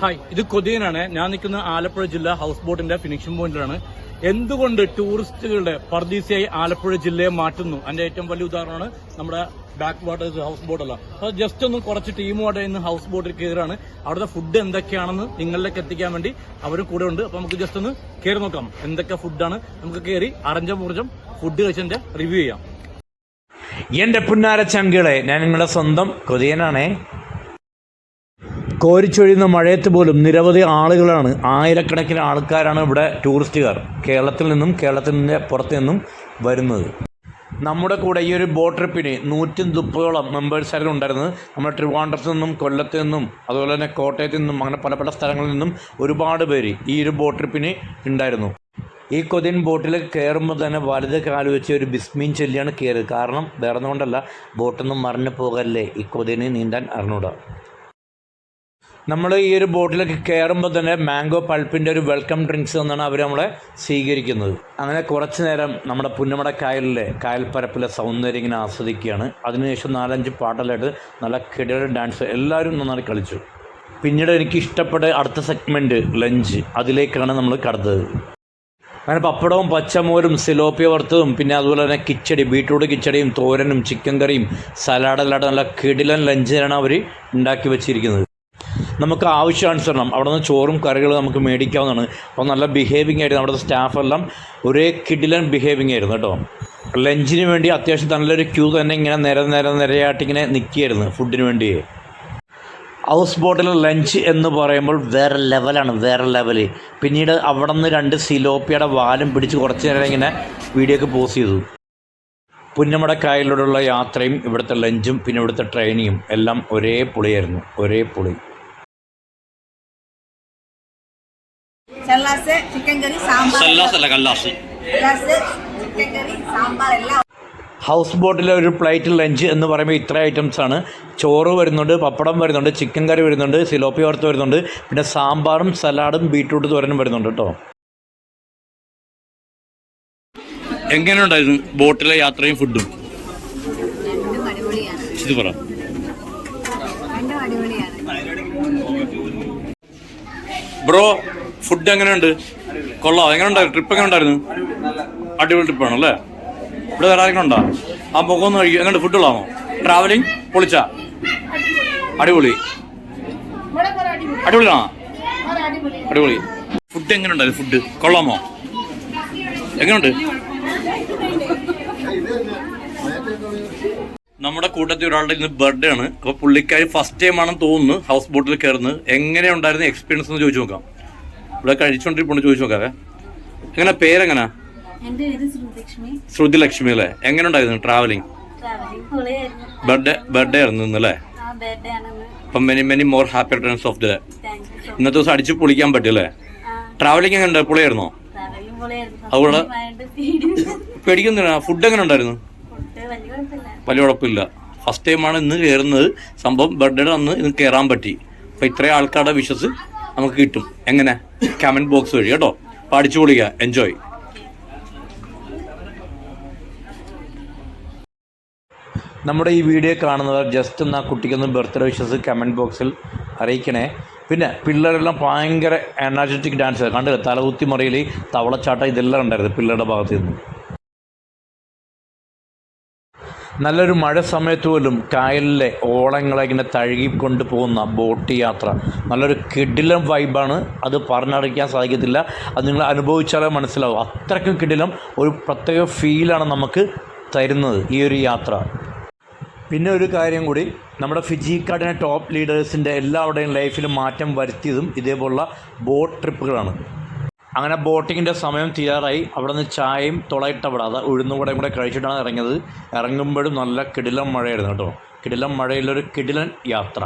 Hi ഇത് കൊതിയനാണ്. ഞാൻ നിൽക്കുന്ന ആലപ്പുഴ ജില്ല ഹൗസ് ബോട്ടിന്റെ ഫിനിഷിംഗ് പോയിന്റിലാണ് എന്തുകൊണ്ട് ടൂറിസ്റ്റുകളുടെ പർദീസയായി ആലപ്പുഴ ജില്ലയെ മാറ്റുന്നു? അതിന്റെ ഏറ്റവും വലിയ ഉദാഹരണമാണ് നമ്മുടെ ബാക്ക് വാട്ടേഴ്സ് ഹൗസ് ബോട്ടല്ല അപ്പോൾ ജസ്റ്റ് ഒന്ന് കുറച്ച് ടീമുമായിട്ട് ഇന്ന് ഹൗസ് ബോട്ടിൽ കയറാണ് അവിടുത്തെ ഫുഡ് എന്തൊക്കെയാണെന്ന് നിങ്ങളിലേക്ക് എത്തിക്കാൻ വേണ്ടി അവർ കൂടെ ഉണ്ട്. അപ്പൊ നമുക്ക് ജസ്റ്റ് ഒന്ന് കയറി നോക്കാം. എന്തൊക്കെ ഫുഡാണ് നമുക്ക് കയറി അറഞ്ചം മുറിഞ്ഞം ഫുഡ് കഴിച്ചതിന്റെ റിവ്യൂ ചെയ്യാം. എന്റെ പുന്നാര ചങ്കുകളെ ഞാൻ നിങ്ങളുടെ സ്വന്തം കൊതിയനാണേ. കോരിച്ചൊഴിയുന്ന മഴയത്ത് പോലും നിരവധി ആളുകളാണ് ആയിരക്കണക്കിന് ആൾക്കാരാണ് ഇവിടെ ടൂറിസ്റ്റുകാർ കേരളത്തിൽ നിന്നും കേരളത്തിൽ നിന്ന് പുറത്തു നിന്നും വരുന്നത്. നമ്മുടെ കൂടെ ഈ ഒരു ബോട്ട് ട്രിപ്പിന് നൂറ്റി മുപ്പതോളം മെമ്പേഴ്സായിരുന്നു ഉണ്ടായിരുന്നത്. നമ്മുടെ ട്രിവാൻഡ്രത്ത് നിന്നും കൊല്ലത്ത് നിന്നും അതുപോലെ തന്നെ കോട്ടയത്ത് നിന്നും അങ്ങനെ പല പല സ്ഥലങ്ങളിൽ നിന്നും ഒരുപാട് പേര് ഈ ഒരു ബോട്ട് ട്രിപ്പിന് ഉണ്ടായിരുന്നു. ഈ കൊതിൻ ബോട്ടിൽ കയറുമ്പോൾ തന്നെ വലുത് കാൽ വെച്ച് ഒരു ബിസ്മീൻ ചൊല്ലിയാണ് കയറിയത്. കാരണം വേറെ കൊണ്ടല്ല ബോട്ടൊന്നും മറിഞ്ഞു പോകല്ലേ? ഈ കൊതിന് നീന്താൻ അറിഞ്ഞൂടാ. നമ്മൾ ഈ ഒരു ബോട്ടിലേക്ക് കയറുമ്പോൾ തന്നെ മാംഗോ പൾപ്പിന്റെ ഒരു വെൽക്കം ഡ്രിങ്ക്സ് എന്നാണ് അവർ നമ്മളെ സ്വീകരിക്കുന്നത്. അങ്ങനെ കുറച്ച് നേരം നമ്മുടെ പുന്നമട കായലിലെ കായൽപ്പരപ്പിലെ സൗന്ദര്യം ഇങ്ങനെ ആസ്വദിക്കുകയാണ്. അതിനുശേഷം നാലഞ്ച് പാട്ടലായിട്ട് നല്ല കിടൽ ഡാൻസ് എല്ലാവരും നന്നായി കളിച്ചു. പിന്നീട് എനിക്ക് ഇഷ്ടപ്പെട്ട അടുത്ത സെഗ്മെന്റ് ലഞ്ച്. അതിലേക്കാണ് നമ്മൾ കടന്നത്. അങ്ങനെ പപ്പടവും പച്ചമോരും സിലോപ്പിയ വറുത്തതും പിന്നെ അതുപോലെ തന്നെ കിച്ചടി ബീട്രൂട്ട് കിച്ചടിയും തോരനും ചിക്കൻ കറിയും സലാഡ് അല്ലാതെ നല്ല കിടിലൻ ലഞ്ചാണ് അവർ ഉണ്ടാക്കി വെച്ചിരിക്കുന്നത്. നമുക്ക് ആവശ്യാനുസരണം അവിടെ നിന്ന് ചോറും കറികളും നമുക്ക് മേടിക്കാവുന്നതാണ്. അപ്പോൾ നല്ല ബിഹേവിംഗ് ആയിരുന്നു അവിടുത്തെ സ്റ്റാഫെല്ലാം ഒരേ കിഡിലൻ ബിഹേവിംഗ് ആയിരുന്നു കേട്ടോ. ലഞ്ചിന് വേണ്ടി അത്യാവശ്യം നല്ലൊരു ക്യൂ തന്നെ ഇങ്ങനെ നിര നിര നിരയായിട്ട് ഇങ്ങനെ നിൽക്കുകയായിരുന്നു ഫുഡിന് വേണ്ടി. ഹൗസ് ബോട്ടിലെ ലഞ്ച് എന്ന് പറയുമ്പോൾ വേറെ ലെവലാണ് വേറെ ലെവൽ പിന്നീട് അവിടെ നിന്ന് രണ്ട് സിലോപ്പിയുടെ വാലും പിടിച്ച് കുറച്ച് നേരം ഇങ്ങനെ വീഡിയോക്ക് പോസ് ചെയ്തു. പുന്നമട കായലിലൂടെയുള്ള യാത്രയും ഇവിടുത്തെ ലഞ്ചും പിന്നെ ഇവിടുത്തെ ട്രെയിനിങ്ങും എല്ലാം ഒരേ പുളിയായിരുന്നു ഒരേ പുളി. Chicken curry sambar. അല്ല കല്ലാസ്. ചല്ലാസ് ചിക്കൻ കറി സാമ്പാർ എല്ലാം. ഹൗസ് ബോട്ടിലെ ഒരു പ്ലേറ്റ് ലഞ്ച് എന്ന് പറയുമ്പോൾ ഇത്ര ഐറ്റംസ് ആണ്. ചോറ് വരുന്നുണ്ട് പപ്പടം വരുന്നുണ്ട് ചിക്കൻ കറി വരുന്നുണ്ട് സിലോപ്പി വറുത്ത് വരുന്നുണ്ട് പിന്നെ സാമ്പാറും സലാഡും ബീട്രൂട്ട് തോരനും വരുന്നുണ്ട് കേട്ടോ. എങ്ങനെയുണ്ടായിരുന്നു ബോട്ടിലെ യാത്രയും ഫുഡും രണ്ടും അടിപൊളിയാണ്. ഇത് പറ. ബ്രോ ഫുഡ് എങ്ങനെയുണ്ട്? കൊള്ളാം. എങ്ങനെ ഉണ്ടായിരുന്നു? ട്രിപ്പ് എങ്ങനെ ഉണ്ടായിരുന്നു? അടിപൊളി ട്രിപ്പാണ് അല്ലേ? ഇവിടെ വേറെ ആരെങ്കിലും ഉണ്ടോ? ആ മുഖം ഒന്ന് കഴിക്കും. എങ്ങനെ ഫുഡ് കൊള്ളാമോ ട്രാവലിംഗ് പൊളിച്ച? അടിപൊളി. അടിപൊളിയാണോ? അടിപൊളി. ഫുഡ് എങ്ങനെ ഉണ്ടായിരുന്നു? ഫുഡ് കൊള്ളാമോ? എങ്ങനെയുണ്ട്? നമ്മുടെ കൂട്ടത്തിൽ ഒരാളുടെ ഇന്ന് ബർത്ത്ഡേ ആണ്. അപ്പൊ പുള്ളിക്കാരി ഫസ്റ്റ് ടൈം ആണെന്ന് തോന്നുന്നു ഹൗസ് ബോട്ടിൽ കയറുന്നത്. എങ്ങനെ ഉണ്ടായിരുന്നു എക്സ്പീരിയൻസ് എന്ന് ചോദിച്ചു നോക്കാം. ഇവിടെ കഴിച്ചോണ്ടിരിപ്പുണ്ട് ചോദിച്ചു നോക്കാവേ. എങ്ങനെ പേരെങ്ങനാ? എന്റെ പേര് ശ്രീലക്ഷ്മി ശ്രുതി ലക്ഷ്മി അല്ലേ എങ്ങനെ ഉണ്ടായിരുന്നു ട്രാവലിംഗ് ബർത്ത്ഡേ ബർത്ത്ഡേ ആയിരുന്നു ഇന്നല്ലേ അപ്പം many many more happy returns of the ഇന്നത്തെ ദിവസം അടിച്ച് പൊളിക്കാൻ പറ്റും അല്ലേ? ട്രാവലിംഗ് എങ്ങനെ ട്രാവലിംഗ് പൊളിയായിരുന്നു? അതുകൊണ്ട് പേടിക്കുന്നില്ല. ഫുഡ് എങ്ങനെ ഉണ്ടായിരുന്നു? ഫുഡ് വലിയ കുഴപ്പമില്ല. വലിയ കുഴപ്പമില്ല. ഫസ്റ്റ് ടൈമാണ് ഇന്ന് കയറുന്നത്. സംഭവം ബർത്ത്ഡേ അന്ന് ഇന്ന് കയറാൻ പറ്റി. അപ്പം ഇത്രയും ആൾക്കാരുടെ വിശ്വസ് നമുക്ക് കിട്ടും. എങ്ങനെ? കമന്റ് ബോക്സ് വഴി കേട്ടോ? അപ്പോൾ അടിച്ചു പൊളിക്കുക എൻജോയ് നമ്മുടെ ഈ വീഡിയോ കാണുന്നവർ ജസ്റ്റ് ഒന്ന് ആ കുട്ടിക്കൊന്ന് ബർത്ത്ഡേ വിഷസ് കമന്റ് ബോക്സിൽ അറിയിക്കണേ. പിന്നെ പിള്ളേരെല്ലാം ഭയങ്കര എനർജറ്റിക് ഡാൻസ് കണ്ടില്ല? തലകുത്തി മറിയൽ തവളച്ചാട്ടം ഇതെല്ലാം ഉണ്ടായിരുന്നു പിള്ളേരുടെ ഭാഗത്തു നിന്ന്. നല്ലൊരു മഴ സമയത്ത് പോലും കായലിലെ ഓളങ്ങളെ ഇങ്ങനെ തഴുകിക്കൊണ്ട് പോകുന്ന ബോട്ട് യാത്ര. നല്ലൊരു കിടിലം വൈബാണ് അത് പറഞ്ഞറിയിക്കാൻ സാധിക്കത്തില്ല. അത് നിങ്ങൾ അനുഭവിച്ചാലേ മനസ്സിലാവും. അത്രയ്ക്കും കിടിലം ഒരു പ്രത്യേക ഫീലാണ് നമുക്ക് തരുന്നത് ഈ ഒരു യാത്ര. പിന്നെ ഒരു കാര്യം കൂടി. നമ്മുടെ ഫിജി കാർഡിനെ ടോപ്പ് ലീഡേഴ്സിന്റെ എല്ലാവരുടെയും ലൈഫിൽ മാറ്റം വരുത്തിയതും ഇതേപോലുള്ള ബോട്ട് ട്രിപ്പുകളാണ് അങ്ങനെ ബോട്ടിങ്ങിന്റെ സമയം തീരാറായി. അവിടെ നിന്ന് ചായയും തുളയിട്ടവിടാതെ ഉഴുന്നുകൂടെയും കൂടെ കഴിച്ചിട്ടാണ് ഇറങ്ങിയത്. ഇറങ്ങുമ്പോഴും നല്ല കിടിലം മഴയായിരുന്നു കേട്ടോ. കിടിലം മഴയിലൊരു കിടിലൻ യാത്ര.